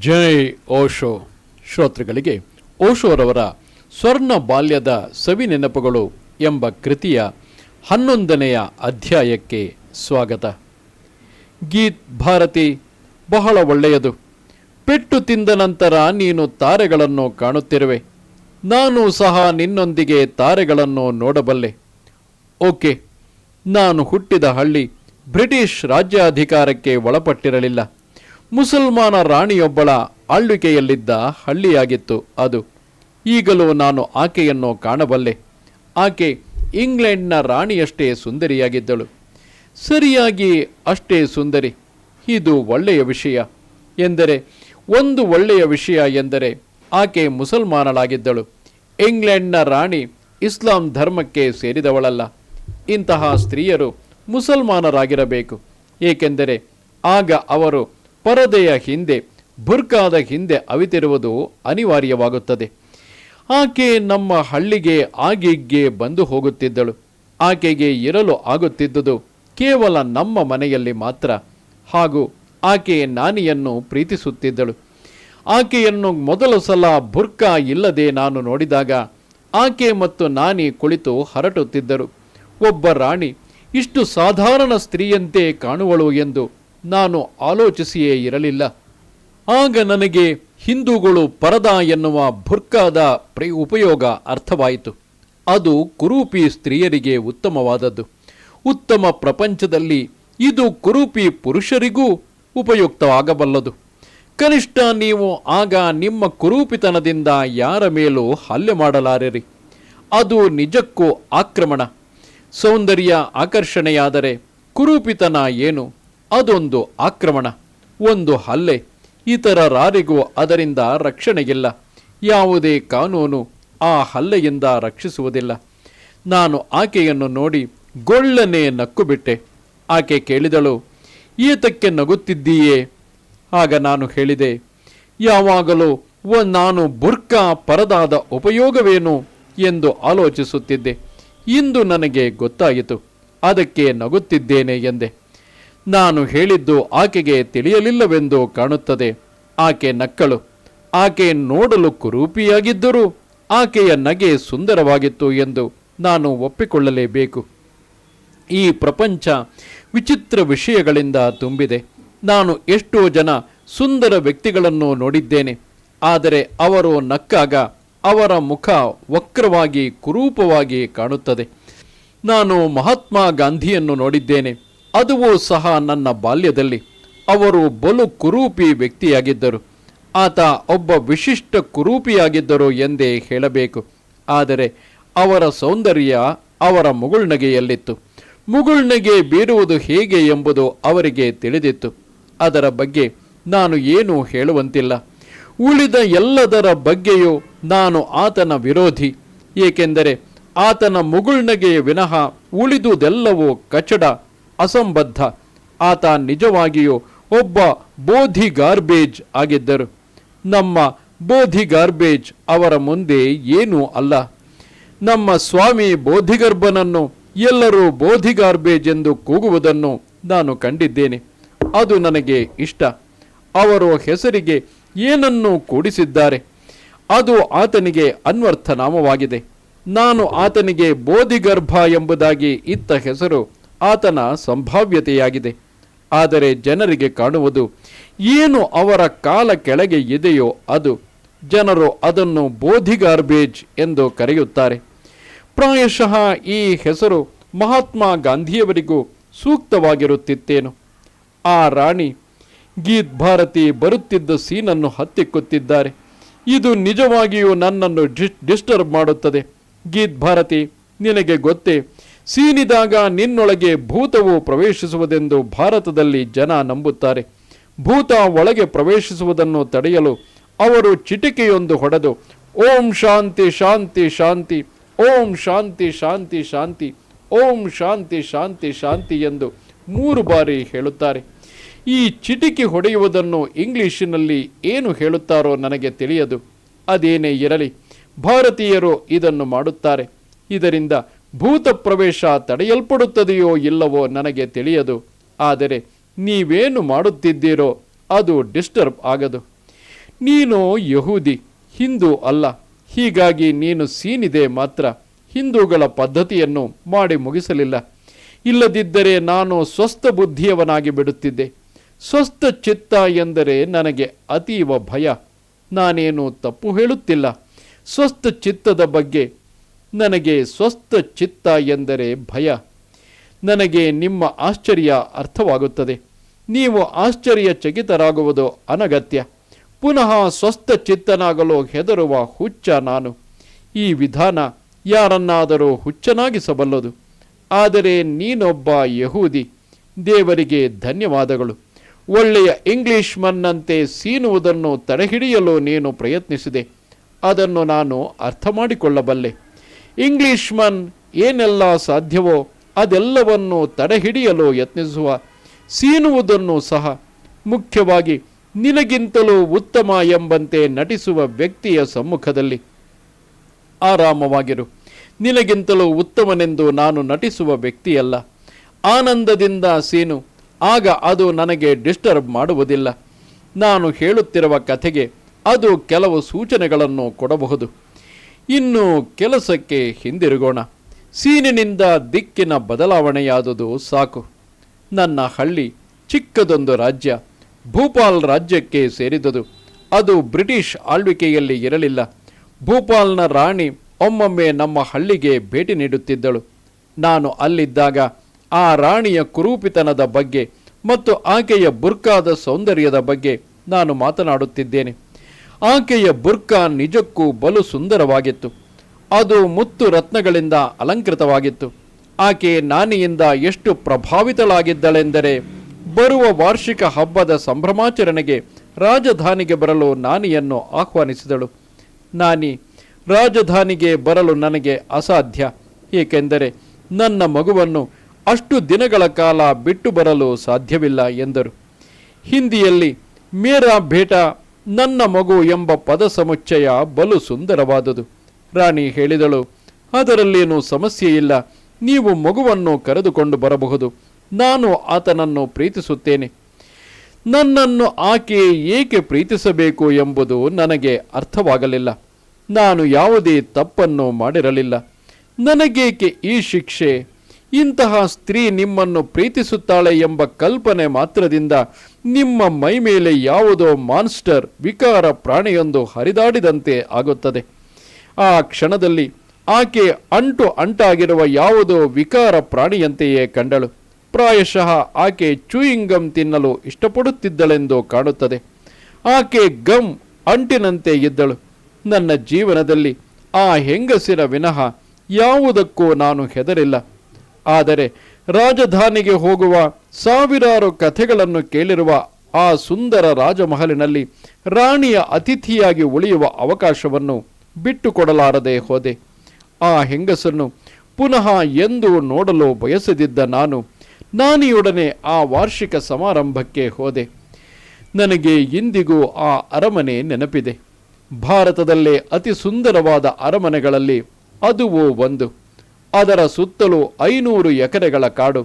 ಜೈ ಓಶೋ. ಶ್ರೋತೃಗಳಿಗೆ, ಓಶೋರವರ ಸ್ವರ್ಣ ಬಾಲ್ಯದ ಸವಿ ನೆನಪುಗಳು ಎಂಬ ಕೃತಿಯ ಹನ್ನೊಂದನೆಯ ಅಧ್ಯಾಯಕ್ಕೆ ಸ್ವಾಗತ. ಗೀತ್ ಭಾರತಿ, ಬಹಳ ಒಳ್ಳೆಯದು. ಪೆಟ್ಟು ತಿಂದ ನಂತರ ನೀನು ತಾರೆಗಳನ್ನು ಕಾಣುತ್ತಿರುವೆ. ನಾನು ಸಹ ನಿನ್ನೊಂದಿಗೆ ತಾರೆಗಳನ್ನು ನೋಡಬಲ್ಲೆ. ಓಕೆ, ನಾನು ಹುಟ್ಟಿದ ಹಳ್ಳಿ ಬ್ರಿಟಿಷ್ ರಾಜ್ಯಾಧಿಕಾರಕ್ಕೆ ಒಳಪಟ್ಟಿರಲಿಲ್ಲ. ಮುಸಲ್ಮಾನ ರಾಣಿಯೊಬ್ಬಳ ಆಳ್ವಿಕೆಯಲ್ಲಿದ್ದ ಹಳ್ಳಿಯಾಗಿತ್ತು ಅದು. ಈಗಲೂ ನಾನು ಆಕೆಯನ್ನು ಕಾಣಬಲ್ಲೆ. ಆಕೆ ಇಂಗ್ಲೆಂಡ್ನ ರಾಣಿಯಷ್ಟೇ ಸುಂದರಿಯಾಗಿದ್ದಳು. ಸರಿಯಾಗಿ ಅಷ್ಟೇ ಸುಂದರಿ. ಇದು ಒಳ್ಳೆಯ ವಿಷಯ. ಎಂದರೆ, ಒಂದು ಒಳ್ಳೆಯ ವಿಷಯ ಎಂದರೆ ಆಕೆ ಮುಸಲ್ಮಾನಳಾಗಿದ್ದಳು. ಇಂಗ್ಲೆಂಡ್ನ ರಾಣಿ ಇಸ್ಲಾಂ ಧರ್ಮಕ್ಕೆ ಸೇರಿದವಳಲ್ಲ. ಇಂತಹ ಸ್ತ್ರೀಯರು ಮುಸಲ್ಮಾನರಾಗಿರಬೇಕು. ಏಕೆಂದರೆ, ಆಗ ಅವರು ಪರದೆಯ ಹಿಂದೆ, ಬುರ್ಕಾದ ಹಿಂದೆ ಅವಿತಿರುವುದು ಅನಿವಾರ್ಯವಾಗುತ್ತದೆ. ಆಕೆ ನಮ್ಮ ಹಳ್ಳಿಗೆ ಆಗಿಗ್ಗೆ ಬಂದು ಹೋಗುತ್ತಿದ್ದಳು. ಆಕೆಗೆ ಇರಲು ಆಗುತ್ತಿದ್ದುದು ಕೇವಲ ನಮ್ಮ ಮನೆಯಲ್ಲಿ ಮಾತ್ರ. ಹಾಗೂ ಆಕೆ ನಾನಿಯನ್ನು ಪ್ರೀತಿಸುತ್ತಿದ್ದಳು. ಆಕೆಯನ್ನು ಮೊದಲ ಸಲ ಬುರ್ಕಾ ಇಲ್ಲದೆ ನಾನು ನೋಡಿದಾಗ ಆಕೆ ಮತ್ತು ನಾನಿ ಕುಳಿತು ಹರಟುತ್ತಿದ್ದರು. ಒಬ್ಬ ರಾಣಿ, ಇಷ್ಟು ಸಾಧಾರಣ ಸ್ತ್ರೀಯಂತೆ ಕಾಣುವಳು ಎಂದು ನಾನು ಆಲೋಚಿಸಿಯೇ ಇರಲಿಲ್ಲ. ಆಗ ನನಗೆ ಹಿಂದೂಗಳು ಪರದ ಎನ್ನುವ ಬುರ್ಕಾದ ಪ್ರಿ ಉಪಯೋಗ ಅರ್ಥವಾಯಿತು. ಅದು ಕುರೂಪಿ ಸ್ತ್ರೀಯರಿಗೆ ಉತ್ತಮವಾದದ್ದು. ಉತ್ತಮ ಪ್ರಪಂಚದಲ್ಲಿ ಇದು ಕುರೂಪಿ ಪುರುಷರಿಗೂ ಉಪಯುಕ್ತವಾಗಬಲ್ಲದು. ಕನಿಷ್ಠ ನೀವು ಆಗ ನಿಮ್ಮ ಕುರೂಪಿತನದಿಂದ ಯಾರ ಮೇಲೂ ಹಲ್ಲೆ ಮಾಡಲಾರಿರಿ. ಅದು ನಿಜಕ್ಕೂ ಆಕ್ರಮಣ. ಸೌಂದರ್ಯ ಆಕರ್ಷಣೆಯಾದರೆ ಕುರೂಪಿತನ ಏನು? ಅದೊಂದು ಆಕ್ರಮಣ, ಒಂದು ಹಲ್ಲೆ. ಇತರರಾರಿಗೂ ಅದರಿಂದ ರಕ್ಷಣೆಗಿಲ್ಲ ಯಾವುದೇ ಕಾನೂನು ಆ ಹಲ್ಲೆಯಿಂದ ರಕ್ಷಿಸುವುದಿಲ್ಲ. ನಾನು ಆಕೆಯನ್ನು ನೋಡಿ ಗೊಳ್ಳನೆ ನಕ್ಕುಬಿಟ್ಟೆ. ಆಕೆ ಕೇಳಿದಳು, ಈತಕ್ಕೆ ನಗುತ್ತಿದ್ದೀಯೇ? ಆಗ ನಾನು ಹೇಳಿದೆ, ಯಾವಾಗಲೂ ನಾನು ಬುರ್ಕಾ ಪರದಾದ ಉಪಯೋಗವೇನು? ಎಂದು ಆಲೋಚಿಸುತ್ತಿದ್ದೆ. ಇಂದು ನನಗೆ ಗೊತ್ತಾಯಿತು, ಅದಕ್ಕೆ ನಗುತ್ತಿದ್ದೇನೆ ಎಂದೆ. ನಾನು ಹೇಳಿದ್ದು ಆಕೆಗೆ ತಿಳಿಯಲಿಲ್ಲವೆಂದು ಕಾಣುತ್ತದೆ. ಆಕೆ ನಕ್ಕಳು. ಆಕೆ ನೋಡಲು ಕುರೂಪಿಯಾಗಿದ್ದರೂ. ಆಕೆಯ ನಗೆ ಸುಂದರವಾಗಿತ್ತು ಎಂದು ನಾನು ಒಪ್ಪಿಕೊಳ್ಳಲೇಬೇಕು. ಈ ಪ್ರಪಂಚ ವಿಚಿತ್ರ ವಿಷಯಗಳಿಂದ ತುಂಬಿದೆ. ನಾನು ಎಷ್ಟೋ ಜನ ಸುಂದರ ವ್ಯಕ್ತಿಗಳನ್ನು ನೋಡಿದ್ದೇನೆ. ಆದರೆ ಅವರು ನಕ್ಕಾಗ ಅವರ ಮುಖ ವಕ್ರವಾಗಿ ಕುರೂಪವಾಗಿ ಕಾಣುತ್ತದೆ. ನಾನು ಮಹಾತ್ಮ ಗಾಂಧಿಯನ್ನು ನೋಡಿದ್ದೇನೆ. ಅದುವೂ ಸಹ ನನ್ನ ಬಾಲ್ಯದಲ್ಲಿ. ಅವರು ಬಲು ಕುರೂಪಿ ವ್ಯಕ್ತಿಯಾಗಿದ್ದರು. ಆತ ಒಬ್ಬ ವಿಶಿಷ್ಟ ಕುರೂಪಿಯಾಗಿದ್ದರು ಎಂದೇ ಹೇಳಬೇಕು. ಆದರೆ ಅವರ ಸೌಂದರ್ಯ ಅವರ ಮುಗುಳ್ನಗೆಯಲ್ಲಿತ್ತು. ಮುಗುಳ್ನಗೆ ಬೀರುವುದು ಹೇಗೆ ಎಂಬುದು ಅವರಿಗೆ ತಿಳಿದಿತ್ತು. ಅದರ ಬಗ್ಗೆ ನಾನು ಏನೂ ಹೇಳುವಂತಿಲ್ಲ. ಉಳಿದ ಎಲ್ಲದರ ಬಗ್ಗೆಯೂ ನಾನು ಆತನ ವಿರೋಧಿ. ಏಕೆಂದರೆ ಆತನ ಮುಗುಳ್ನಗೆಯ ವಿನಃ ಉಳಿದುದೆಲ್ಲವೂ ಕಚಡ. ಅಸಂಬದ್ಧ. ಆತ ನಿಜವಾಗಿಯೂ ಒಬ್ಬ ಬೋಧಿ ಗಾರ್ಬೇಜ್ ಆಗಿದ್ದರು. ನಮ್ಮ ಬೋಧಿ ಗಾರ್ಬೇಜ್ ಅವರ ಮುಂದೆ ಏನೂ ಅಲ್ಲ. ನಮ್ಮ ಸ್ವಾಮಿ ಬೋಧಿಗರ್ಭನನ್ನು ಎಲ್ಲರೂ ಬೋಧಿ ಗಾರ್ಬೇಜ್ ಎಂದು ಕೂಗುವುದನ್ನು ನಾನು ಕಂಡಿದ್ದೇನೆ. ಅದು ನನಗೆ ಇಷ್ಟ. ಅವರು ಹೆಸರಿಗೆ ಏನನ್ನು ಕೂಡಿಸಿದ್ದಾರೆ. ಅದು ಆತನಿಗೆ ಅನ್ವರ್ಥ ನಾಮವಾಗಿದೆ ನಾನು ಆತನಿಗೆ ಬೋಧಿಗರ್ಭ ಎಂಬುದಾಗಿ ಇತ್ತ ಹೆಸರು ಆತನ ಸಂಭಾವ್ಯತೆಯಾಗಿದೆ. ಆದರೆ ಜನರಿಗೆ ಕಾಣುವುದು, ಏನು ಅವರ ಕಾಲ ಕೆಳಗೆ ಇದೆಯೋ ಅದು, ಜನರು ಅದನ್ನು ಬೋಧಿ ಗಾರ್ಬೇಜ್ ಎಂದು ಕರೆಯುತ್ತಾರೆ. ಪ್ರಾಯಶಃ ಈ ಹೆಸರು ಮಹಾತ್ಮ ಗಾಂಧಿಯವರಿಗೂ ಸೂಕ್ತವಾಗಿರುತ್ತಿತ್ತೇನು. ಆ ರಾಣಿ ಗೀತ್ ಭಾರತಿ ಬರುತ್ತಿದ್ದ ಸೀನನ್ನು ಹತ್ತಿಕ್ಕುತ್ತಿದ್ದಾರೆ. ಇದು ನಿಜವಾಗಿಯೂ ನನ್ನನ್ನು ಡಿಸ್, ಡಿಸ್ಟರ್ಬ್ ಮಾಡುತ್ತದೆ. ಗೀತ್ ಭಾರತಿ, ನಿನಗೆ ಗೊತ್ತೇ ಸೀನಿದಾಗ ನಿನ್ನೊಳಗೆ ಭೂತವು ಪ್ರವೇಶಿಸುವುದೆಂದು ಭಾರತದಲ್ಲಿ ಜನ ನಂಬುತ್ತಾರೆ. ಭೂತ ಒಳಗೆ ಪ್ರವೇಶಿಸುವುದನ್ನು ತಡೆಯಲು ಅವರು ಚಿಟಿಕೆಯೊಂದು ಹೊಡೆದು, ಓಂ ಶಾಂತಿ ಶಾಂತಿ ಶಾಂತಿ, ಓಂ ಶಾಂತಿ ಶಾಂತಿ ಶಾಂತಿ, ಓಂ ಶಾಂತಿ ಶಾಂತಿ ಶಾಂತಿ ಎಂದು ಮೂರು ಬಾರಿ ಹೇಳುತ್ತಾರೆ. ಈ ಚಿಟಿಕೆ ಹೊಡೆಯುವುದನ್ನು ಇಂಗ್ಲಿಶಿನಲ್ಲಿ ಏನು ಹೇಳುತ್ತಾರೋ ನನಗೆ ತಿಳಿಯದು. ಅದೇನೇ ಇರಲಿ, ಭಾರತೀಯರು ಇದನ್ನು ಮಾಡುತ್ತಾರೆ. ಇದರಿಂದ ಭೂತ ಪ್ರವೇಶ ತಡೆಯಲ್ಪಡುತ್ತದೆಯೋ ಇಲ್ಲವೋ ನನಗೆ ತಿಳಿಯದು. ಆದರೆ ನೀವೇನು ಮಾಡುತ್ತಿದ್ದೀರೋ ಅದು ಡಿಸ್ಟರ್ಬ್ ಆಗದು. ನೀನು ಯಹೂದಿ, ಹಿಂದೂ ಅಲ್ಲ. ಹೀಗಾಗಿ ನೀನು ಸೀನಿದೆ ಮಾತ್ರ. ಹಿಂದೂಗಳ ಪದ್ಧತಿಯನ್ನು ಮಾಡಿ ಮುಗಿಸಲಿಲ್ಲ. ಇಲ್ಲದಿದ್ದರೆ ನಾನು ಸ್ವಸ್ಥ ಬುದ್ಧಿಯವನಾಗಿ ಬಿಡುತ್ತಿದ್ದೆ. ಸ್ವಸ್ಥ ಚಿತ್ತ ಎಂದರೆ ನನಗೆ ಅತೀವ ಭಯ. ನಾನೇನು ತಪ್ಪು ಹೇಳುತ್ತಿಲ್ಲ. ಸ್ವಸ್ಥ ಚಿತ್ತದ ಬಗ್ಗೆ ನನಗೆ ಸ್ವಸ್ಥ ಚಿತ್ತ ಎಂದರೆ ಭಯ. ನನಗೆ ನಿಮ್ಮ ಆಶ್ಚರ್ಯ ಅರ್ಥವಾಗುತ್ತದೆ. ನೀವು ಆಶ್ಚರ್ಯಚಕಿತರಾಗುವುದು ಅನಗತ್ಯ. ಪುನಃ ಸ್ವಸ್ಥ ಚಿತ್ತನಾಗಲು ಹೆದರುವ ಹುಚ್ಚ ನಾನು. ಈ ವಿಧಾನ ಯಾರನ್ನಾದರೂ ಹುಚ್ಚನಾಗಿಸಬಲ್ಲದು. ಆದರೆ ನೀನೊಬ್ಬ ಯಹೂದಿ. ದೇವರಿಗೆ ಧನ್ಯವಾದಗಳು. ಒಳ್ಳೆಯ ಇಂಗ್ಲಿಷ್ ಮನ್ನಂತೆ ಸೀನುವುದನ್ನು ತಡೆಹಿಡಿಯಲು ನೀನು ಪ್ರಯತ್ನಿಸಿದೆ. ಅದನ್ನು ನಾನು ಅರ್ಥ ಮಾಡಿಕೊಳ್ಳಬಲ್ಲೆ ಇಂಗ್ಲಿಷ್ ಮನ್ ಏನೆಲ್ಲ ಸಾಧ್ಯವೋ ಅದೆಲ್ಲವನ್ನು ತಡೆಹಿಡಿಯಲು ಯತ್ನಿಸುವ, ಸೀನುವುದನ್ನು ಸಹ ಮುಖ್ಯವಾಗಿ ನಿನಗಿಂತಲೂ ಉತ್ತಮ ಎಂಬಂತೆ ನಟಿಸುವ ವ್ಯಕ್ತಿಯ ಸಮ್ಮುಖದಲ್ಲಿ. ಆರಾಮವಾಗಿರು. ನಿನಗಿಂತಲೂ ಉತ್ತಮನೆಂದು ನಾನು ನಟಿಸುವ ವ್ಯಕ್ತಿಯಲ್ಲ. ಆನಂದದಿಂದ ಸೀನು, ಆಗ ಅದು ನನಗೆ ಡಿಸ್ಟರ್ಬ್ ಮಾಡುವುದಿಲ್ಲ. ನಾನು ಹೇಳುತ್ತಿರುವ ಕಥೆಗೆ ಅದು ಕೆಲವು ಸೂಚನೆಗಳನ್ನು ಕೊಡಬಹುದು. ಇನ್ನು ಕೆಲಸಕ್ಕೆ ಹಿಂದಿರುಗೋಣ. ಸೀನಿನಿಂದ ದಿಕ್ಕಿನ ಬದಲಾವಣೆಯಾದುದು ಸಾಕು. ನನ್ನ ಹಳ್ಳಿ ಚಿಕ್ಕದೊಂದು ರಾಜ್ಯ, ಭೂಪಾಲ್ ರಾಜ್ಯಕ್ಕೆ ಸೇರಿದುದು. ಅದು ಬ್ರಿಟಿಷ್ ಆಳ್ವಿಕೆಯಲ್ಲಿ ಇರಲಿಲ್ಲ. ಭೂಪಾಲ್ನ ರಾಣಿ ಒಮ್ಮೊಮ್ಮೆ ನಮ್ಮ ಹಳ್ಳಿಗೆ ಭೇಟಿ ನೀಡುತ್ತಿದ್ದಳು. ನಾನು ಅಲ್ಲಿದ್ದಾಗ ಆ ರಾಣಿಯ ಕುರೂಪಿತನದ ಬಗ್ಗೆ ಮತ್ತು ಆಕೆಯ ಬುರ್ಕಾದ ಸೌಂದರ್ಯದ ಬಗ್ಗೆ ನಾನು ಮಾತನಾಡುತ್ತಿದ್ದೇನೆ. ಆಕೆಯ ಬುರ್ಕಾ ನಿಜಕ್ಕೂ ಬಲು ಸುಂದರವಾಗಿತ್ತು. ಅದು ಮುತ್ತು ರತ್ನಗಳಿಂದ ಅಲಂಕೃತವಾಗಿತ್ತು. ಆಕೆ ನಾನಿಯಿಂದ ಎಷ್ಟು ಪ್ರಭಾವಿತಳಾಗಿದ್ದಳೆಂದರೆ, ಬರುವ ವಾರ್ಷಿಕ ಹಬ್ಬದ ಸಂಭ್ರಮಾಚರಣೆಗೆ ರಾಜಧಾನಿಗೆ ಬರಲು ನಾನಿಯನ್ನು ಆಹ್ವಾನಿಸಿದಳು. ನಾನಿ, ರಾಜಧಾನಿಗೆ ಬರಲು ನನಗೆ ಅಸಾಧ್ಯ, ಏಕೆಂದರೆ ನನ್ನ ಮಗುವನ್ನು ಅಷ್ಟು ದಿನಗಳ ಕಾಲ ಬಿಟ್ಟು ಬರಲು ಸಾಧ್ಯವಿಲ್ಲ ಎಂದರು. ಹಿಂದಿಯಲ್ಲಿ ಮೇರಾ ಭೇಟ ನನ್ನ ಮಗು ಎಂಬ ಪದ ಸಮುಚ್ಚಯ ಬಲು ಸುಂದರವಾದುದು. ರಾಣಿ ಹೇಳಿದಳು, ಅದರಲ್ಲೇನೂ ಸಮಸ್ಯೆ ಇಲ್ಲ. ನೀವು ಮಗುವನ್ನು ಕರೆದುಕೊಂಡು ಬರಬಹುದು. ನಾನು ಆತನನ್ನು ಪ್ರೀತಿಸುತ್ತೇನೆ. ನನ್ನನ್ನು ಆಕೆ ಏಕೆ ಪ್ರೀತಿಸಬೇಕು ಎಂಬುದು ನನಗೆ ಅರ್ಥವಾಗಲಿಲ್ಲ. ನಾನು ಯಾವುದೇ ತಪ್ಪನ್ನು ಮಾಡಿರಲಿಲ್ಲ. ನನಗೇಕೆ ಈ ಶಿಕ್ಷೆ? ಇಂತಹ ಸ್ತ್ರೀ ನಿಮ್ಮನ್ನು ಪ್ರೀತಿಸುತ್ತಾಳೆ ಎಂಬ ಕಲ್ಪನೆ ಮಾತ್ರದಿಂದ ನಿಮ್ಮ ಮೈ ಮೇಲೆ ಯಾವುದೋ ಮಾನ್ಸ್ಟರ್ ವಿಕಾರ ಪ್ರಾಣಿಯೊಂದು ಹರಿದಾಡಿದಂತೆ ಆಗುತ್ತದೆ. ಆ ಕ್ಷಣದಲ್ಲಿ ಆಕೆ ಅಂಟು ಅಂಟಾಗಿರುವ ಯಾವುದೋ ವಿಕಾರ ಪ್ರಾಣಿಯಂತೆಯೇ ಕಂಡಳು. ಪ್ರಾಯಶಃ ಆಕೆ ಚೂಯಿಂಗಮ್ ತಿನ್ನಲು ಇಷ್ಟಪಡುತ್ತಿದ್ದಳೆಂದು ಕಾಣುತ್ತದೆ. ಆಕೆ ಗಮ್ ಅಂಟಿನಂತೆ ಇದ್ದಳು ನನ್ನ ಜೀವನದಲ್ಲಿ ಆ ಹೆಂಗಸಿನ ವಿನಃ ಯಾವುದಕ್ಕೂ ನಾನು ಹೆದರಿಲ್ಲ. ಆದರೆ ರಾಜಧಾನಿಗೆ ಹೋಗುವ ಸಾವಿರಾರು ಕಥೆಗಳನ್ನು ಕೇಳಿರುವ ಆ ಸುಂದರ ರಾಜಮಹಲಿನಲ್ಲಿ ರಾಣಿಯ ಅತಿಥಿಯಾಗಿ ಉಳಿಯುವ ಅವಕಾಶವನ್ನು ಬಿಟ್ಟುಕೊಡಲಾರದೆ ಹೋದೆ. ಆ ಹೆಂಗಸನ್ನು ಪುನಃ ಎಂದು ನೋಡಲು ಬಯಸದಿದ್ದ ನಾನು ನಾನಿಯೊಡನೆ ಆ ವಾರ್ಷಿಕ ಸಮಾರಂಭಕ್ಕೆ ಹೋದೆ. ನನಗೆ ಇಂದಿಗೂ ಆ ಅರಮನೆ ನೆನಪಿದೆ. ಭಾರತದಲ್ಲೇ ಅತಿ ಸುಂದರವಾದ ಅರಮನೆಗಳಲ್ಲಿ ಅದುವೋ ಒಂದು. ಅದರ ಸುತ್ತಲೂ ಐನೂರು ಎಕರೆಗಳ ಕಾಡು,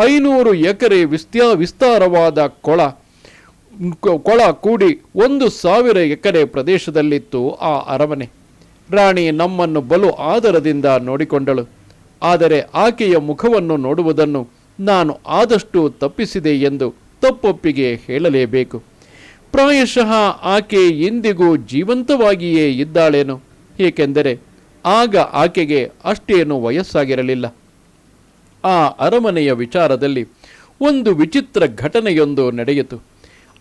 ಐನೂರು ಎಕರೆ ವಿಸ್ತ್ಯ ವಿಸ್ತಾರವಾದ ಕೊಳ ಕೊಳ ಕೂಡಿ ಒಂದು ಸಾವಿರ ಎಕರೆ ಪ್ರದೇಶದಲ್ಲಿತ್ತು ಆ ಅರಮನೆ. ರಾಣಿ ನಮ್ಮನ್ನು ಬಲು ಆದರದಿಂದ ನೋಡಿಕೊಂಡಳು. ಆದರೆ ಆಕೆಯ ಮುಖವನ್ನು ನೋಡುವುದನ್ನು ನಾನು ಆದಷ್ಟು ತಪ್ಪಿಸಿದೆ ಎಂದು ತಪ್ಪೊಪ್ಪಿಗೆ ಹೇಳಲೇಬೇಕು. ಪ್ರಾಯಶಃ ಆಕೆ ಇಂದಿಗೂ ಜೀವಂತವಾಗಿಯೇ ಇದ್ದಾಳೇನು? ಏಕೆಂದರೆ ಆಗ ಆಕೆಗೆ ಅಷ್ಟೇನು ವಯಸ್ಸಾಗಿರಲಿಲ್ಲ. ಆ ಅರಮನೆಯ ವಿಚಾರದಲ್ಲಿ ಒಂದು ವಿಚಿತ್ರ ಘಟನೆಯೊಂದು ನಡೆಯಿತು.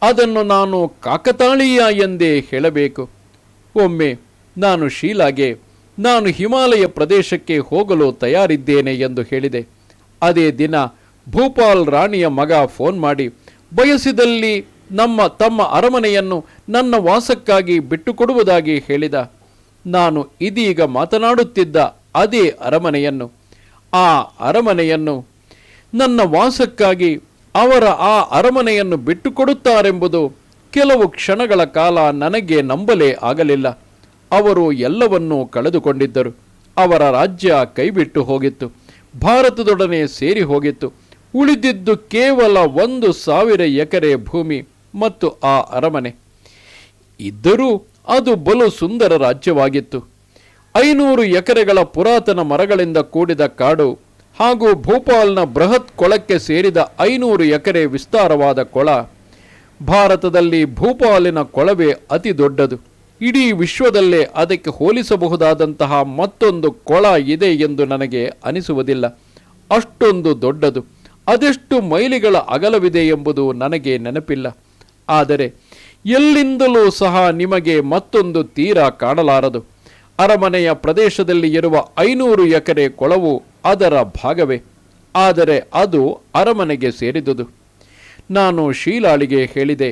ಅದನ್ನು ನಾನು ಕಾಕತಾಳೀಯ ಎಂದೇ ಹೇಳಬೇಕು. ಒಮ್ಮೆ ನಾನು ಶೀಲಾಗೆ, ನಾನು ಹಿಮಾಲಯ ಪ್ರದೇಶಕ್ಕೆ ಹೋಗಲು ತಯಾರಿದ್ದೇನೆ ಎಂದು ಹೇಳಿದೆ. ಅದೇ ದಿನ ಭೂಪಾಲ್ ರಾಣಿಯ ಮಗ ಫೋನ್ ಮಾಡಿ, ಬಯಸಿದಲ್ಲಿ ನಮ್ಮ ತಮ್ಮ ಅರಮನೆಯನ್ನು ನನ್ನ ವಾಸಕ್ಕಾಗಿ ಬಿಟ್ಟುಕೊಡುವುದಾಗಿ ಹೇಳಿದ. ನಾನು ಇದೀಗ ಮಾತನಾಡುತ್ತಿದ್ದ ಅದೇ ಅರಮನೆಯನ್ನು. ಆ ಅರಮನೆಯನ್ನು ನನ್ನ ವಾಸಕ್ಕಾಗಿ ಅವರ ಆ ಅರಮನೆಯನ್ನು ಬಿಟ್ಟುಕೊಡುತ್ತಾರೆಂಬುದು ಕೆಲವು ಕ್ಷಣಗಳ ಕಾಲ ನನಗೆ ನಂಬಲೇ ಆಗಲಿಲ್ಲ. ಅವರು ಎಲ್ಲವನ್ನೂ ಕಳೆದುಕೊಂಡಿದ್ದರು. ಅವರ ರಾಜ್ಯ ಕೈಬಿಟ್ಟು ಹೋಗಿತ್ತು. ಭಾರತದೊಡನೆ ಸೇರಿ ಹೋಗಿತ್ತು. ಉಳಿದಿದ್ದು ಕೇವಲ ಒಂದು ಸಾವಿರ ಎಕರೆ ಭೂಮಿ ಮತ್ತು ಆ ಅರಮನೆ. ಇದ್ದರೂ ಅದು ಬಲು ಸುಂದರ ರಾಜ್ಯವಾಗಿತ್ತು. ಐನೂರು ಎಕರೆಗಳ ಪುರಾತನ ಮರಗಳಿಂದ ಕೂಡಿದ ಕಾಡು ಹಾಗೂ ಭೋಪಾಲ್ನ ಬೃಹತ್ ಕೊಳಕ್ಕೆ ಸೇರಿದ ಐನೂರು ಎಕರೆ ವಿಸ್ತಾರವಾದ ಕೊಳ, ಭಾರತದಲ್ಲಿ ಭೂಪಾಲಿನ ಕೊಳವೇ ಅತಿ ದೊಡ್ಡದು. ಇಡೀ ವಿಶ್ವದಲ್ಲೇ ಅದಕ್ಕೆ ಹೋಲಿಸಬಹುದಾದಂತಹ ಮತ್ತೊಂದು ಕೊಳ ಇದೆ ಎಂದು ನನಗೆ ಅನಿಸುವುದಿಲ್ಲ. ಅಷ್ಟೊಂದು ದೊಡ್ಡದು. ಅದೆಷ್ಟು ಮೈಲಿಗಳ ಅಗಲವಿದೆ ಎಂಬುದು ನನಗೆ ನೆನಪಿಲ್ಲ. ಆದರೆ ಎಲ್ಲಿಂದಲೂ ಸಹ ನಿಮಗೆ ಮತ್ತೊಂದು ತೀರ ಕಾಣಲಾರದು. ಅರಮನೆಯ ಪ್ರದೇಶದಲ್ಲಿ ಇರುವ ಐನೂರು ಎಕರೆ ಕೊಳವು ಅದರ ಭಾಗವೇ. ಆದರೆ ಅದು ಅರಮನೆಗೆ ಸೇರಿದುದು. ನಾನು ಶೀಲಾಳಿಗೆ ಹೇಳಿದೆ,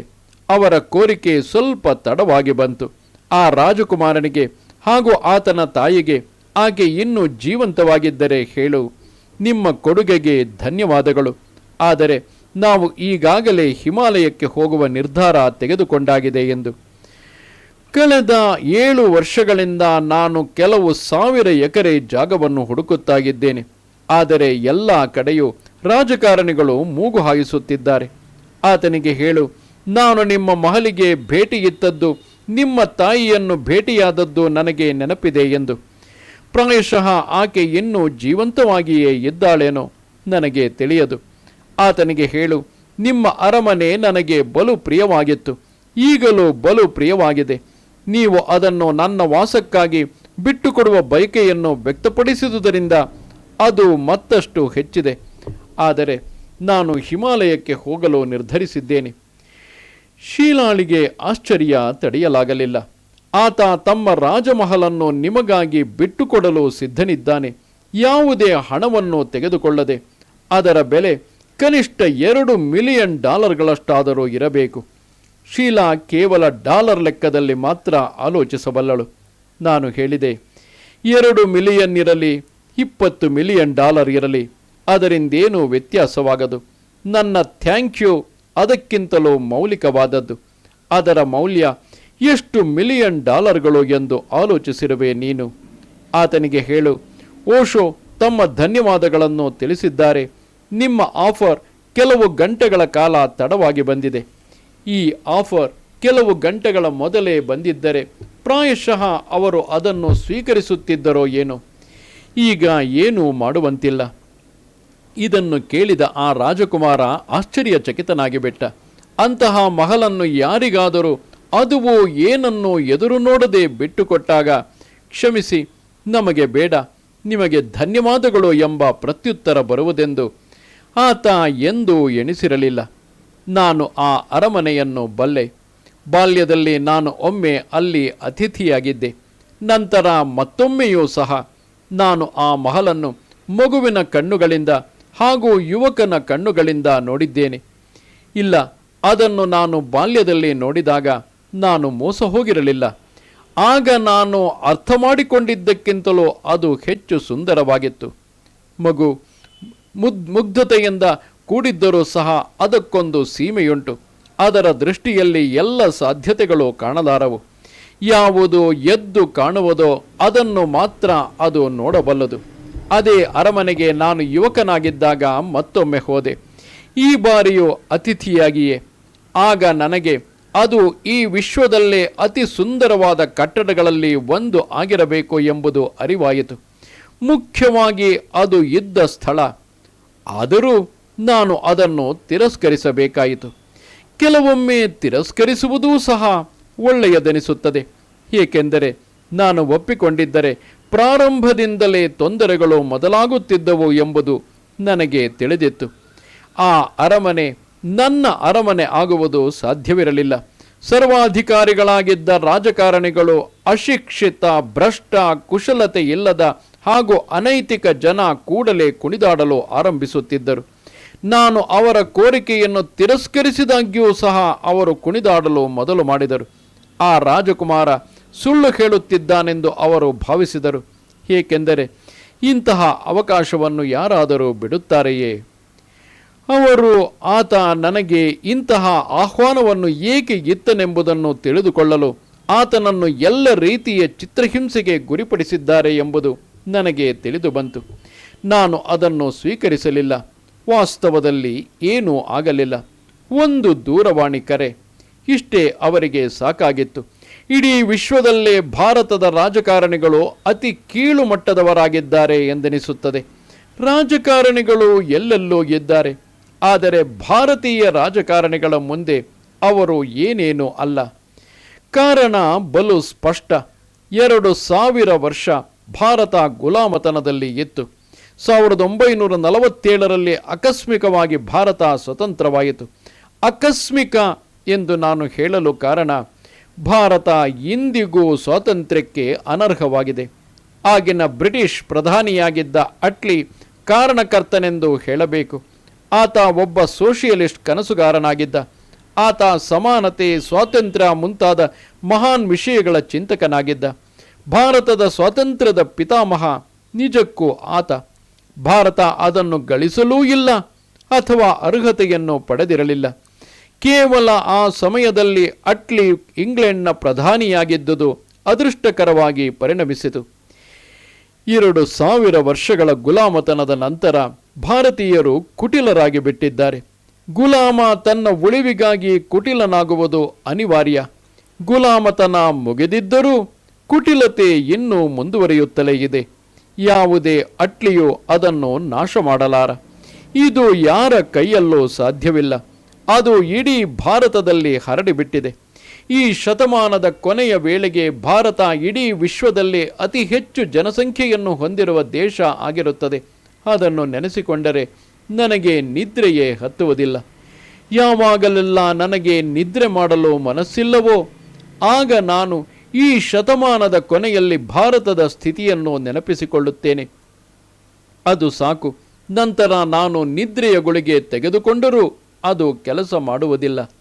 ಅವರ ಕೋರಿಕೆ ಸ್ವಲ್ಪ ತಡವಾಗಿ ಬಂತು. ಆ ರಾಜಕುಮಾರನಿಗೆ ಹಾಗೂ ಆತನ ತಾಯಿಗೆ ಆಕೆ ಇನ್ನೂ ಜೀವಂತವಾಗಿದ್ದರೆ ಹೇಳು. ನಿಮ್ಮ ಕೊಡುಗೆಗೆ ಧನ್ಯವಾದಗಳು. ಆದರೆ ನಾವು ಈಗಾಗಲೇ ಹಿಮಾಲಯಕ್ಕೆ ಹೋಗುವ ನಿರ್ಧಾರ ತೆಗೆದುಕೊಂಡಾಗಿದೆ ಎಂದು. ಕಳೆದ ಏಳು ವರ್ಷಗಳಿಂದ ನಾನು ಕೆಲವು ಸಾವಿರ ಎಕರೆ ಜಾಗವನ್ನು ಹುಡುಕುತ್ತಾಗಿದ್ದೇನೆ. ಆದರೆ ಎಲ್ಲ ಕಡೆಯೂ ರಾಜಕಾರಣಿಗಳು ಮೂಗು ಹಾಯಿಸುತ್ತಿದ್ದಾರೆ. ಆತನಿಗೆ ಹೇಳು, ನಾನು ನಿಮ್ಮ ಮಹಲಿಗೆ ಭೇಟಿಯಿತ್ತದ್ದು, ನಿಮ್ಮ ತಾಯಿಯನ್ನು ಭೇಟಿಯಾದದ್ದು ನನಗೆ ನೆನಪಿದೆ ಎಂದು. ಪ್ರಾಯಶಃ ಆಕೆ ಇನ್ನೂ ಜೀವಂತವಾಗಿಯೇ ಇದ್ದಾಳೇನೋ ನನಗೆ ತಿಳಿಯದು. ಆತನಿಗೆ ಹೇಳು, ನಿಮ್ಮ ಅರಮನೆ ನನಗೆ ಬಲು ಪ್ರಿಯವಾಗಿತ್ತು. ಈಗಲೂ ಬಲು ಪ್ರಿಯವಾಗಿದೆ. ನೀವು ಅದನ್ನು ನನ್ನ ವಾಸಕ್ಕಾಗಿ ಬಿಟ್ಟುಕೊಡುವ ಬಯಕೆಯನ್ನು ವ್ಯಕ್ತಪಡಿಸಿದುದರಿಂದ ಅದು ಮತ್ತಷ್ಟು ಹೆಚ್ಚಿದೆ. ಆದರೆ ನಾನು ಹಿಮಾಲಯಕ್ಕೆ ಹೋಗಲು ನಿರ್ಧರಿಸಿದ್ದೇನೆ. ಶೀಲಾಳಿಗೆ ಆಶ್ಚರ್ಯ ತಡೆಯಲಾಗಲಿಲ್ಲ. ಆತ ತಮ್ಮ ರಾಜಮಹಲನ್ನು ನಿಮಗಾಗಿ ಬಿಟ್ಟುಕೊಡಲು ಸಿದ್ಧನಿದ್ದಾನೆ. ಯಾವುದೇ ಹಣವನ್ನು ತೆಗೆದುಕೊಳ್ಳದೆ ಅದರ ಬೆಲೆ ಕನಿಷ್ಠ ಎರಡು ಮಿಲಿಯನ್ ಡಾಲರ್ಗಳಷ್ಟಾದರೂ ಇರಬೇಕು. ಶೀಲಾ ಕೇವಲ ಡಾಲರ್ ಲೆಕ್ಕದಲ್ಲಿ ಮಾತ್ರ ಆಲೋಚಿಸಬಲ್ಲಳು. ನಾನು ಹೇಳಿದೆ, ಎರಡು ಮಿಲಿಯನ್ ಇರಲಿ, ಇಪ್ಪತ್ತು ಮಿಲಿಯನ್ ಡಾಲರ್ ಇರಲಿ, ಅದರಿಂದೇನೂ ವ್ಯತ್ಯಾಸವಾಗದು. ನನ್ನ ಥ್ಯಾಂಕ್ ಯು, ಅದಕ್ಕಿಂತಲೂ ಮೌಲಿಕವಾದದ್ದು. ಅದರ ಮೌಲ್ಯ ಎಷ್ಟು ಮಿಲಿಯನ್ ಡಾಲರ್ಗಳು ಎಂದು ಆಲೋಚಿಸಿರುವೆ ನೀನು. ಆತನಿಗೆ ಹೇಳು, ಓಶೋ ತಮ್ಮ ಧನ್ಯವಾದಗಳನ್ನು ತಿಳಿಸಿದ್ದಾರೆ. ನಿಮ್ಮ ಆಫರ್ ಕೆಲವು ಗಂಟೆಗಳ ಕಾಲ ತಡವಾಗಿ ಬಂದಿದೆ. ಈ ಆಫರ್ ಕೆಲವು ಗಂಟೆಗಳ ಮೊದಲೇ ಬಂದಿದ್ದರೆ ಪ್ರಾಯಶಃ ಅವರು ಅದನ್ನು ಸ್ವೀಕರಿಸುತ್ತಿದ್ದರೋ ಏನೋ. ಈಗ ಏನೂ ಮಾಡುವಂತಿಲ್ಲ. ಇದನ್ನು ಕೇಳಿದ ಆ ರಾಜಕುಮಾರ ಆಶ್ಚರ್ಯಚಕಿತನಾಗಿಬಿಟ್ಟ. ಅಂತಹ ಮಹಲನ್ನು ಯಾರಿಗಾದರೂ ಅದುವು ಏನನ್ನು ಎದುರು ನೋಡದೆ ಬಿಟ್ಟುಕೊಟ್ಟಾಗ ಕ್ಷಮಿಸಿ, ನಮಗೆ ಬೇಡ, ನಿಮಗೆ ಧನ್ಯವಾದಗಳು ಎಂಬ ಪ್ರತ್ಯುತ್ತರ ಬರುವುದೆಂದು ಆತ ಎಂದೂ ಎಣಿಸಿರಲಿಲ್ಲ. ನಾನು ಆ ಅರಮನೆಯನ್ನು ಬಲ್ಲೆ. ಬಾಲ್ಯದಲ್ಲಿ ನಾನು ಒಮ್ಮೆ ಅಲ್ಲಿ ಅತಿಥಿಯಾಗಿದ್ದೆ. ನಂತರ ಮತ್ತೊಮ್ಮೆಯೂ ಸಹ ನಾನು ಆ ಮಹಲನ್ನು ಮಗುವಿನ ಕಣ್ಣುಗಳಿಂದ ಹಾಗೂ ಯುವಕನ ಕಣ್ಣುಗಳಿಂದ ನೋಡಿದ್ದೇನೆ. ಇಲ್ಲ, ಅದನ್ನು ನಾನು ಬಾಲ್ಯದಲ್ಲಿ ನೋಡಿದಾಗ ನಾನು ಮೋಸ ಹೋಗಿರಲಿಲ್ಲ. ಆಗ ನಾನು ಅರ್ಥ ಮಾಡಿಕೊಂಡಿದ್ದಕ್ಕಿಂತಲೂ ಅದು ಹೆಚ್ಚು ಸುಂದರವಾಗಿತ್ತು. ಮಗು ಮುದ್ ಮುಗ್ಧತೆಯಿಂದ ಕೂಡಿದ್ದರೂ ಸಹ ಅದಕ್ಕೊಂದು ಸೀಮೆಯುಂಟು. ಅದರ ದೃಷ್ಟಿಯಲ್ಲಿ ಎಲ್ಲ ಸಾಧ್ಯತೆಗಳು ಕಾಣಲಾರವು ಯಾವುದು ಎದ್ದು ಕಾಣುವುದೋ ಅದನ್ನು ಮಾತ್ರ ಅದು ನೋಡಬಲ್ಲದು. ಅದೇ ಅರಮನೆಗೆ ನಾನು ಯುವಕನಾಗಿದ್ದಾಗ ಮತ್ತೊಮ್ಮೆ ಹೋದೆ. ಈ ಬಾರಿಯೂ ಅತಿಥಿಯಾಗಿಯೇ. ಆಗ ನನಗೆ ಅದು ಈ ವಿಶ್ವದಲ್ಲೇ ಅತಿ ಸುಂದರವಾದ ಕಟ್ಟಡಗಳಲ್ಲಿ ಒಂದು ಆಗಿರಬೇಕು ಎಂಬುದು ಅರಿವಾಯಿತು. ಮುಖ್ಯವಾಗಿ ಅದು ಇದ್ದ ಸ್ಥಳ. ಆದರೂ ನಾನು ಅದನ್ನು ತಿರಸ್ಕರಿಸಬೇಕಾಯಿತು. ಕೆಲವೊಮ್ಮೆ ತಿರಸ್ಕರಿಸುವುದೂ ಸಹ ಒಳ್ಳೆಯದೆನಿಸುತ್ತದೆ. ಏಕೆಂದರೆ ನಾನು ಒಪ್ಪಿಕೊಂಡಿದ್ದರೆ ಪ್ರಾರಂಭದಿಂದಲೇ ತೊಂದರೆಗಳು ಮೊದಲಾಗುತ್ತಿದ್ದವು ಎಂಬುದು ನನಗೆ ತಿಳಿದಿತ್ತು. ಆ ಅರಮನೆ, ನನ್ನ ಅರಮನೆ ಆಗುವುದು ಸಾಧ್ಯವಿರಲಿಲ್ಲ. ಸರ್ವಾಧಿಕಾರಿಗಳಾಗಿದ್ದ ರಾಜಕಾರಣಿಗಳು ಅಶಿಕ್ಷಿತ, ಭ್ರಷ್ಟ ಕುಶಲತೆ ಇಲ್ಲದ ಹಾಗೂ ಅನೈತಿಕ ಜನ ಕೂಡಲೇ ಕುಣಿದಾಡಲು ಆರಂಭಿಸುತ್ತಿದ್ದರು. ನಾನು ಅವರ ಕೋರಿಕೆಯನ್ನು ತಿರಸ್ಕರಿಸಿದಾಗ್ಯೂ ಸಹ ಅವರು ಕುಣಿದಾಡಲು ಮೊದಲು ಮಾಡಿದರು. ಆ ರಾಜಕುಮಾರ ಸುಳ್ಳು ಹೇಳುತ್ತಿದ್ದಾನೆಂದು ಅವರು ಭಾವಿಸಿದರು. ಏಕೆಂದರೆ ಇಂತಹ ಅವಕಾಶವನ್ನು ಯಾರಾದರೂ ಬಿಡುತ್ತಾರೆಯೇ? ಅವರು ಆತ ನನಗೆ ಇಂತಹ ಆಹ್ವಾನವನ್ನು ಏಕೆ ಇತ್ತನೆಂಬುದನ್ನು ತಿಳಿದುಕೊಳ್ಳಲು ಆತನನ್ನು ಎಲ್ಲ ರೀತಿಯ ಚಿತ್ರಹಿಂಸೆಗೆ ಗುರಿಪಡಿಸಿದ್ದಾರೆ ಎಂಬುದು ನನಗೆ ತಿಳಿದು ಬಂತು. ನಾನು ಅದನ್ನು ಸ್ವೀಕರಿಸಲಿಲ್ಲ. ವಾಸ್ತವದಲ್ಲಿ ಏನೂ ಆಗಲಿಲ್ಲ. ಒಂದು ದೂರವಾಣಿ ಕರೆ. ಇಷ್ಟೇ ಅವರಿಗೆ ಸಾಕಾಗಿತ್ತು. ಇಡೀ ವಿಶ್ವದಲ್ಲೇ ಭಾರತದ ರಾಜಕಾರಣಿಗಳು ಅತಿ ಕೀಳು ಮಟ್ಟದವರಾಗಿದ್ದಾರೆ ಎಂದೆನಿಸುತ್ತದೆ. ರಾಜಕಾರಣಿಗಳು ಎಲ್ಲೆಲ್ಲೋ ಇದ್ದಾರೆ. ಆದರೆ ಭಾರತೀಯ ರಾಜಕಾರಣಿಗಳ ಮುಂದೆ ಅವರು ಏನೇನೂ ಅಲ್ಲ. ಕಾರಣ ಬಲು ಸ್ಪಷ್ಟ. ಎರಡು ಸಾವಿರ ವರ್ಷ ಭಾರತ ಗುಲಾಮತನದಲ್ಲಿ ಇತ್ತು ಸಾವಿರದ ಒಂಬೈನೂರ ನಲವತ್ತೇಳರಲ್ಲಿ ಆಕಸ್ಮಿಕವಾಗಿ ಭಾರತ ಸ್ವತಂತ್ರವಾಯಿತು. ಆಕಸ್ಮಿಕ ಎಂದು ನಾನು ಹೇಳಲು ಕಾರಣ, ಭಾರತ ಇಂದಿಗೂ ಸ್ವಾತಂತ್ರ್ಯಕ್ಕೆ ಅನರ್ಹವಾಗಿದೆ. ಆಗಿನ ಬ್ರಿಟಿಷ್ ಪ್ರಧಾನಿಯಾಗಿದ್ದ ಅಟ್ಲಿ ಕಾರಣಕರ್ತನೆಂದು ಹೇಳಬೇಕು. ಆತ ಒಬ್ಬ ಸೋಷಿಯಲಿಸ್ಟ್ ಕನಸುಗಾರನಾಗಿದ್ದ. ಆತ ಸಮಾನತೆ, ಸ್ವಾತಂತ್ರ್ಯ ಮುಂತಾದ ಮಹಾನ್ ವಿಷಯಗಳ ಚಿಂತಕನಾಗಿದ್ದ. ಭಾರತದ ಸ್ವಾತಂತ್ರ್ಯದ ಪಿತಾಮಹ ನಿಜಕ್ಕೂ ಆತ. ಭಾರತ ಅದನ್ನು ಗಳಿಸಲೂ ಇಲ್ಲ, ಅಥವಾ ಅರ್ಹತೆಯನ್ನು ಪಡೆದಿರಲಿಲ್ಲ. ಕೇವಲ ಆ ಸಮಯದಲ್ಲಿ ಅಟ್ಲಿ ಇಂಗ್ಲೆಂಡ್ನ ಪ್ರಧಾನಿಯಾಗಿದ್ದುದು ಅದೃಷ್ಟಕರವಾಗಿ ಪರಿಣಮಿಸಿತು. ಎರಡು ಸಾವಿರ ವರ್ಷಗಳ ಗುಲಾಮತನದ ನಂತರ ಭಾರತೀಯರು ಕುಟಿಲರಾಗಿ ಬಿಟ್ಟಿದ್ದಾರೆ. ಗುಲಾಮ ತನ್ನ ಉಳಿವಿಗಾಗಿ ಕುಟಿಲನಾಗುವುದು ಅನಿವಾರ್ಯ. ಗುಲಾಮತನ ಮುಗಿದಿದ್ದರೂ ಕುಟಿಲತೆ ಇನ್ನೂ ಮುಂದುವರಿಯುತ್ತಲೇ ಇದೆ. ಯಾವುದೇ ಅಟ್ಲಿಯು ಅದನ್ನು ನಾಶ ಮಾಡಲಾರ ಇದು ಯಾರ ಕೈಯಲ್ಲೂ ಸಾಧ್ಯವಿಲ್ಲ. ಅದು ಇಡೀ ಭಾರತದಲ್ಲಿ ಹರಡಿಬಿಟ್ಟಿದೆ. ಈ ಶತಮಾನದ ಕೊನೆಯ ವೇಳೆಗೆ ಭಾರತ ಇಡೀ ವಿಶ್ವದಲ್ಲಿ ಅತಿ ಹೆಚ್ಚು ಜನಸಂಖ್ಯೆಯನ್ನು ಹೊಂದಿರುವ ದೇಶ ಆಗಿರುತ್ತದೆ. ಅದನ್ನು ನೆನೆಸಿಕೊಂಡರೆ ನನಗೆ ನಿದ್ರೆಯೇ ಹತ್ತುವುದಿಲ್ಲ. ಯಾವಾಗಲೆಲ್ಲ ನನಗೆ ನಿದ್ರೆ ಮಾಡಲು ಮನಸ್ಸಿಲ್ಲವೋ, ಆಗ ನಾನು ಈ ಶತಮಾನದ ಕೊನೆಯಲ್ಲಿ ಭಾರತದ ಸ್ಥಿತಿಯನ್ನು ನೆನಪಿಸಿಕೊಳ್ಳುತ್ತೇನೆ. ಅದು ಸಾಕು. ನಂತರ ನಾನು ನಿದ್ರೆಯ ಗುಳಿಗೆ ತೆಗೆದುಕೊಂಡರೂ ಅದು ಕೆಲಸ ಮಾಡುವುದಿಲ್ಲ.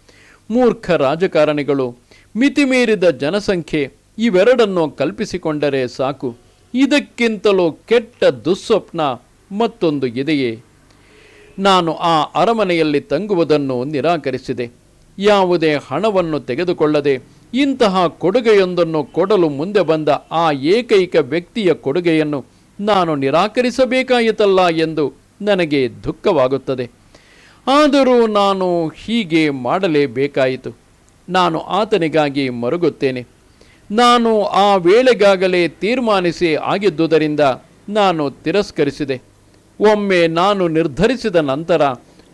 ಮೂರ್ಖ ರಾಜಕಾರಣಿಗಳು, ಮಿತಿಮೀರಿದ ಜನಸಂಖ್ಯೆ, ಇವೆರಡನ್ನು ಕಲ್ಪಿಸಿಕೊಂಡರೆ ಸಾಕು. ಇದಕ್ಕಿಂತಲೂ ಕೆಟ್ಟ ದುಸ್ವಪ್ನ ಮತ್ತೊಂದು ಇದೆಯೇ? ನಾನು ಆ ಅರಮನೆಯಲ್ಲಿ ತಂಗುವುದನ್ನು ನಿರಾಕರಿಸಿದೆ. ಯಾವುದೇ ಹಣವನ್ನು ತೆಗೆದುಕೊಳ್ಳದೆ ಇಂತಹ ಕೊಡುಗೆಯೊಂದನ್ನು ಕೊಡಲು ಮುಂದೆ ಬಂದ ಆ ಏಕೈಕ ವ್ಯಕ್ತಿಯ ಕೊಡುಗೆಯನ್ನು ನಾನು ನಿರಾಕರಿಸಬೇಕಾಯಿತಲ್ಲ ಎಂದು ನನಗೆ ದುಃಖವಾಗುತ್ತದೆ. ಆದರೂ ನಾನು ಹೀಗೆ ಮಾಡಲೇಬೇಕಾಯಿತು. ನಾನು ಆತನಿಗಾಗಿ ಮರುಗುತ್ತೇನೆ. ನಾನು ಆ ವೇಳೆಗಾಗಲೇ ತೀರ್ಮಾನಿಸಿ ಆಗಿದ್ದುದರಿಂದ ನಾನು ತಿರಸ್ಕರಿಸಿದೆ. ಒಮ್ಮೆ ನಾನು ನಿರ್ಧರಿಸಿದ ನಂತರ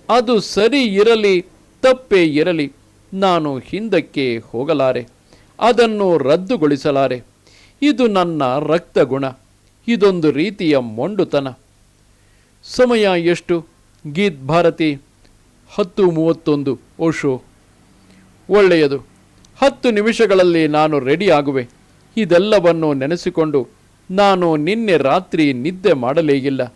ಅದು ಸರಿ ಇರಲಿ, ತಪ್ಪೇ ಇರಲಿ ನಾನು ಹಿಂದಕ್ಕೆ ಹೋಗಲಾರೆ, ಅದನ್ನು ರದ್ದುಗೊಳಿಸಲಾರೆ. ಇದು ನನ್ನ ರಕ್ತಗುಣ, ಇದೊಂದು ರೀತಿಯ ಮೊಂಡುತನ. ಸಮಯ ಎಷ್ಟು? ಗೀತ್ ಭಾರತಿ, ಹತ್ತು ಮೂವತ್ತೊಂದು, ಓಶೋ. ಒಳ್ಳೆಯದು. ಹತ್ತು ನಿಮಿಷಗಳಲ್ಲಿ ನಾನು ರೆಡಿ ಆಗುವೆ. ಇದೆಲ್ಲವನ್ನು ನೆನೆಸಿಕೊಂಡು ನಾನು ನಿನ್ನೆ ರಾತ್ರಿ ನಿದ್ದೆ ಮಾಡಲೇ ಇಲ್ಲ.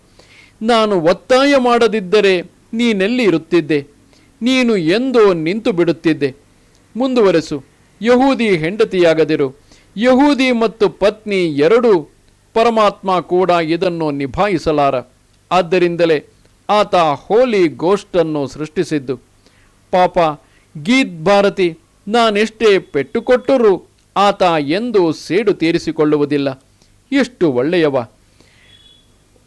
ನಾನು ಒತ್ತಾಯ ಮಾಡದಿದ್ದರೆ ನೀನೆಲ್ಲಿ ಇರುತ್ತಿದ್ದೆ? ನೀನು ಎಂದೋ ನಿಂತು ಬಿಡುತ್ತಿದ್ದೆ. ಮುಂದುವರೆಸು. ಯಹೂದಿ ಹೆಂಡತಿಯಾಗದಿರು. ಯಹೂದಿ ಮತ್ತು ಪತ್ನಿ ಎರಡೂ ಪರಮಾತ್ಮ ಕೂಡ ಇದನ್ನು ನಿಭಾಯಿಸಲಾರ. ಆದ್ದರಿಂದಲೇ ಆತ ಹೋಲಿ ಗೋಷ್ಟನ್ನು ಸೃಷ್ಟಿಸಿದ್ದು. ಪಾಪ ಗೀತ್ ಭಾರತಿ, ನಾನೆಷ್ಟೇ ಪೆಟ್ಟು ಕೊಟ್ಟರೂ ಆತ ಎಂದು ಸೇಡು ತೀರಿಸಿಕೊಳ್ಳುವುದಿಲ್ಲ. ಎಷ್ಟು ಒಳ್ಳೆಯವ.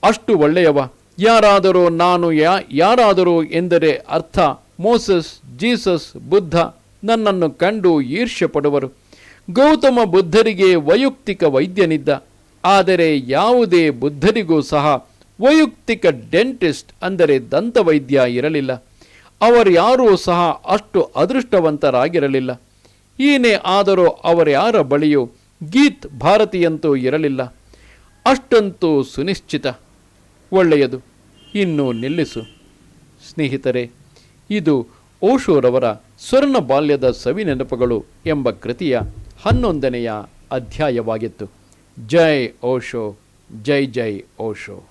ಅಷ್ಟು ಒಳ್ಳೆಯವ. ಯಾರಾದರೂ ನಾನು ಯಾ, ಯಾರಾದರೂ ಎಂದರೆ ಅರ್ಥ ಮೋಸಸ್, ಜೀಸಸ್, ಬುದ್ಧ ನನ್ನನ್ನು ಕಂಡು ಈರ್ಷ್ಯ ಪಡುವರು ಗೌತಮ ಬುದ್ಧರಿಗೆ ವೈಯಕ್ತಿಕ ವೈದ್ಯನಿದ್ದ. ಆದರೆ ಯಾವುದೇ ಬುದ್ಧರಿಗೂ ಸಹ ವೈಯಕ್ತಿಕ ಡೆಂಟಿಸ್ಟ್ ಅಂದರೆ ದಂತವೈದ್ಯ ಇರಲಿಲ್ಲ. ಅವರ್ಯಾರೂ ಸಹ ಅಷ್ಟು ಅದೃಷ್ಟವಂತರಾಗಿರಲಿಲ್ಲ. ಏನೇ ಆದರೂ ಅವರ್ಯಾರ ಬಳಿಯೂ ಗೀತ್ ಭಾರತಿಯಂತೂ ಇರಲಿಲ್ಲ. ಅಷ್ಟಂತೂ ಸುನಿಶ್ಚಿತ. ಒಳ್ಳೆಯದು. ಇನ್ನು ನಿಲ್ಲಿಸು. ಸ್ನೇಹಿತರೆ ಇದು ಓಶೋರವರ ಸ್ವರ್ಣ ಬಾಲ್ಯದ ಸವಿ ನೆನಪುಗಳು ಎಂಬ ಕೃತಿಯ ಹನ್ನೊಂದನೆಯ ಅಧ್ಯಾಯವಾಗಿತ್ತು. ಜೈ ಓಶೋ, ಜೈ ಜೈ ಓಶೋ.